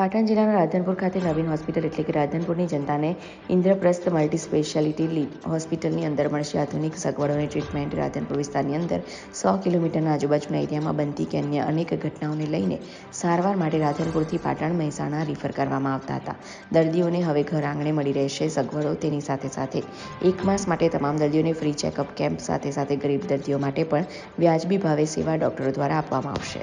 પાટણ જિલ્લાના રાધનપુર ખાતે નવીન હોસ્પિટલ એટલે કે રાધનપુરની જનતાને ઇન્દ્રપ્રસ્થ મલ્ટી સ્પેશિયાલિટી હોસ્પિટલની અંદર મળશે. આધુનિક સગવડોની ટ્રીટમેન્ટ રાધનપુર વિસ્તારની અંદર સો કિલોમીટરના આજુબાજુના એરિયામાં બનતી કે અન્ય અનેક ઘટનાઓને લઈને સારવાર માટે રાધનપુરથી પાટણ મહેસાણા રિફર કરવામાં આવતા હતા. દર્દીઓને હવે ઘર આંગણે મળી રહેશે સગવડો તેની સાથે સાથે. એક માસ માટે તમામ દર્દીઓને ફ્રી ચેકઅપ કેમ્પ સાથે સાથે ગરીબ દર્દીઓ માટે પણ વ્યાજબી ભાવે સેવા ડોક્ટરો દ્વારા આપવામાં આવશે.